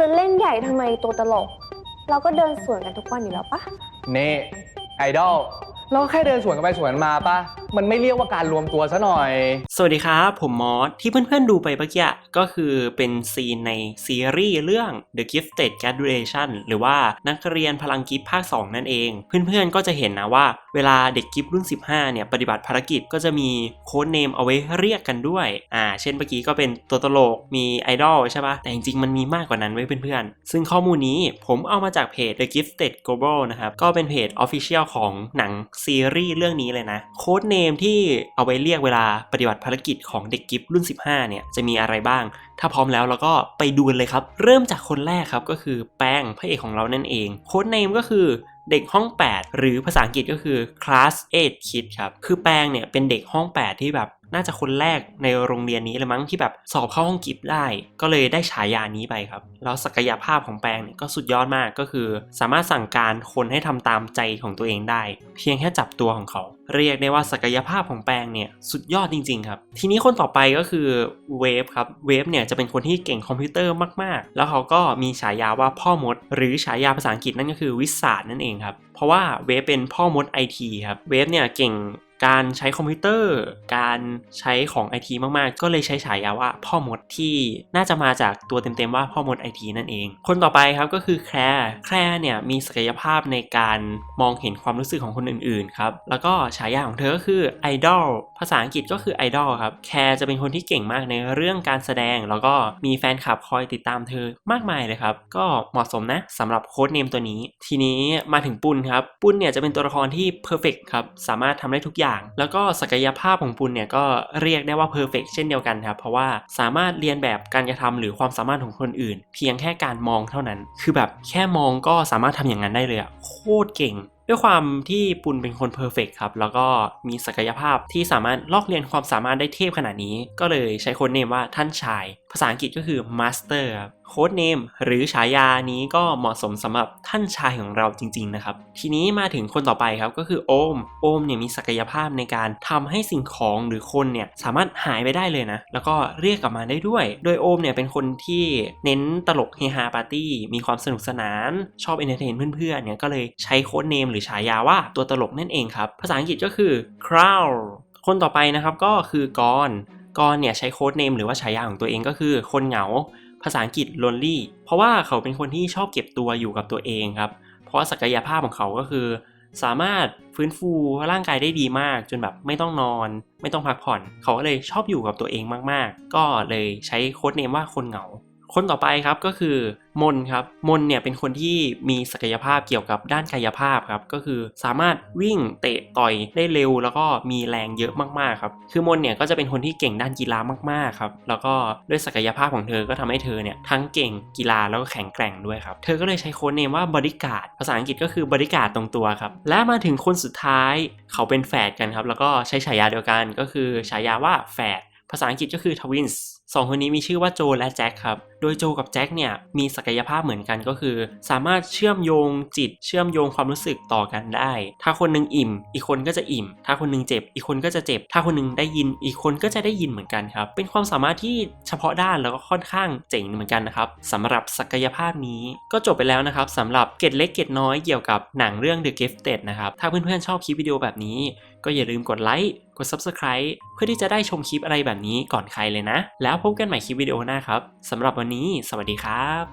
จะเล่นใหญ่ทำไมตัวตลก เราก็เดินสวนกันทุกวันอยู่แล้วปะเน่ไอดอลเราก็แค่เดินสวนกันไปสวนกันมาปะ มันไม่เรียกว่าการรวมตัวซะหน่อย สวัสดีครับ ผมมอสที่เพื่อนๆดูไปเมื่อกี้ก็คือเป็นซีนในซีรีส์เรื่อง The Gifted Graduation หรือว่านักเรียนพลังกิฟต์ภาค 2 นั่นเอง เพื่อนๆก็จะเห็นนะว่า เวลาเด็กกิฟต์รุ่น 15 เนี่ย ปฏิบัติภารกิจก็จะมีโค้ดเนมเอาไว้เรียกกันด้วย อ่า เช่นเมื่อกี้ก็เป็นตัวตลกมีไอดอลใช่ปะแต่จริงๆมันมีมากกว่านั้นไว้เพื่อนๆ ซึ่งข้อมูลนี้ผมเอามาจากเพจ The Gifted Global นะครับก็เป็นเพจ Official ของหนังซีรีส์เรื่องนี้เลยนะโค้ดเนมที่เอาไว้เรียกเวลาปฏิบัติภารกิจของเด็กกิฟต์รุ่น 15 เนี่ย จะมีอะไรบ้าง ถ้าพร้อมแล้วเราก็ไปดูกันเลยครับ เริ่มจากคนแรกครับก็คือแป้งพระเอกของเรานั่นเอง โค้ดเนมก็คือเด็กห้อง 8 หรือภาษาอังกฤษก็คือ class 8 kid ครับ คือแป้งเนี่ยเป็นเด็กห้อง 8 ที่แบบ น่าจะคนแรกในโรงเรียนนี้เลยมั้งที่แบบสอบเข้าห้องกิฟต์ได้ ก็เลยได้ฉายานี้ไปครับ แล้วศักยภาพของแปงเนี่ยก็สุดยอดมากก็คือ สามารถสั่งการคนให้ทำตามใจของตัวเองได้ เพียงแค่จับตัวของเขา เรียกได้ว่าศักยภาพของแปงเนี่ยสุดยอดจริงๆครับ ทีนี้คนต่อไปก็คือเวฟครับเวฟเนี่ยจะเป็นคนที่เก่งคอมพิวเตอร์มากๆ แล้วเขาก็มีฉายาว่าพ่อมด หรือฉายาภาษาอังกฤษนั่นก็คือวิสาดนั่นเองครับเพราะว่าเวฟเป็นพ่อมดไอทีครับเวฟเนี่ยเก่ง การใช้คอมพิวเตอร์ การใช้ของไอทีมากๆ ก็เลยใช้ฉายาว่าพ่อมดที่น่าจะมาจากตัวเต็มๆว่าพ่อมดไอทีนั่นเอง คนต่อไปครับก็คือแคร์แคร์เนี่ยมีศักยภาพในการมองเห็นความรู้สึกของคนอื่นๆครับแล้วก็ฉายาของเธอก็คือไอดอลภาษาอังกฤษก็คือไอดอลครับแคร์จะเป็นคนที่เก่งมากในเรื่องการแสดง แล้วก็มีแฟนคลับคอยติดตามเธอมากมายเลยครับก็เหมาะสมนะสำหรับโค้ดเนมตัวนี้ ทีนี้มาถึงปุณครับปุณเนี่ยจะเป็นตัวละครที่เพอร์เฟกครับสามารถทำได้ทุกอย่างแล้วก็ศักยภาพของปุณเนี่ยก็เรียกได้ว่าเพอร์เฟกเช่นเดียวกันครับ เพราะว่าสามารถเรียนแบบการกระทำหรือความสามารถของคนอื่น เพียงแค่การมองเท่านั้น คือแบบแค่มองก็สามารถทำอย่างนั้นได้เลยอะโคตรเก่งด้วยความที่ปุณเป็นคนเพอร์เฟกครับ แล้วก็มีศักยภาพที่สามารถลอกเรียนความสามารถได้เทพขนาดนี้ ก็เลยใช้ค้ดเนมว่าท่านชาย ภาษาอังกฤษก็คือ master ครับโค้ดเนมหรือฉายานี้ก็เหมาะสมสำหรับท่านชายของเราจริง ๆ นะครับ ทีนี้มาถึงคนต่อไปครับก็คือโอม โอมเนี่ยมีศักยภาพในการทำให้สิ่งของหรือคนเนี่ยสามารถหายไปได้เลยนะ แล้วก็เรียกกลับมาได้ด้วย โดยโอมเนี่ยเป็นคนที่เน้นตลกเฮฮาปาร์ตี้ มีความสนุกสนาน ชอบเอนเตอร์เทนเพื่อนๆเนี่ยก็เลยใช้โค้ดเนมหรือฉายาว่าตัวตลกนั่นเองครับ ภาษาอังกฤษก็คือ crow คนต่อไปนะครับก็คือกรกรเนี่ยใช้โค้ดเนมหรือว่าฉายาของตัวเองก็คือคนเหงา ภาษาอังกฤษ lonely เพราะว่าเขาเป็นคนที่ชอบเก็บตัวอยู่กับตัวเองครับ เพราะว่าศักยภาพของเขาก็คือ สามารถฟื้นฟูร่างกายได้ดีมาก จนแบบไม่ต้องนอน ไม่ต้องพักผ่อน เขาก็เลยชอบอยู่กับตัวเองมากๆ ก็เลยใช้โค้ดเนมว่าคนเหงา คนต่อไปครับก็คือมนครับมนเนี่ยเป็นคนที่มีศักยภาพเกี่ยวกับด้านกายภาพครับก็คือสามารถวิ่งเตะต่อยได้เร็ว แล้วก็มีแรงเยอะมากๆครับคือมนเนี่ยก็จะเป็นคนที่เก่งด้านกีฬามากๆครับแล้วก็ด้วยศักยภาพของเธอก็ทำให้เธอเนี่ยทั้งเก่งกีฬาแล้วก็แข็งแกร่งด้วยครับเธอก็เลยใช้โค้ดเนมว่าบริการภาษาอังกฤษก็คือบริการตรงตัวครับและมาถึงคนสุดท้ายเขาเป็นแฝดกันครับแล้วก็ใช้ฉายาเดียวกันก็คือฉายาว่าแฝดภาษาอังกฤษก็คือ Twins สองคนนี้มีชื่อว่าโจและแจ็คครับ โดยโจกับแจ็คเนี่ยมีศักยภาพเหมือนกันก็คือ สามารถเชื่อมโยงจิตเชื่อมโยงความรู้สึกต่อกันได้ ถ้าคนหนึงอิ่ม อีกคนก็จะอิ่ม ถ้าคนหนึงเจ็บ อีกคนก็จะเจ็บ ถ้าคนหนึงได้ยิน อีกคนก็จะได้ยินเหมือนกันครับ เป็นความสามารถที่เฉพาะด้านแล้วก็ค่อนข้างเจ๋งเหมือนกันนะครับสำหรับศักยภาพนี้ก็จบไปแล้วนะครับสำหรับเกร็ดเล็กเกร็ดน้อยเกี่ยวกับหนังเรื่อง The Gifted นะครับถ้าเพื่อนๆชอบคลิปวิดีโอแบบนี้ ก็อย่าลืมกดไลค์กด Subscribe เพื่อที่จะได้ชมคลิปอะไรแบบนี้ก่อนใครเลยนะ แล้วพบกันใหม่คลิปวิดีโอหน้าครับสำหรับวันนี้ สวัสดีครับ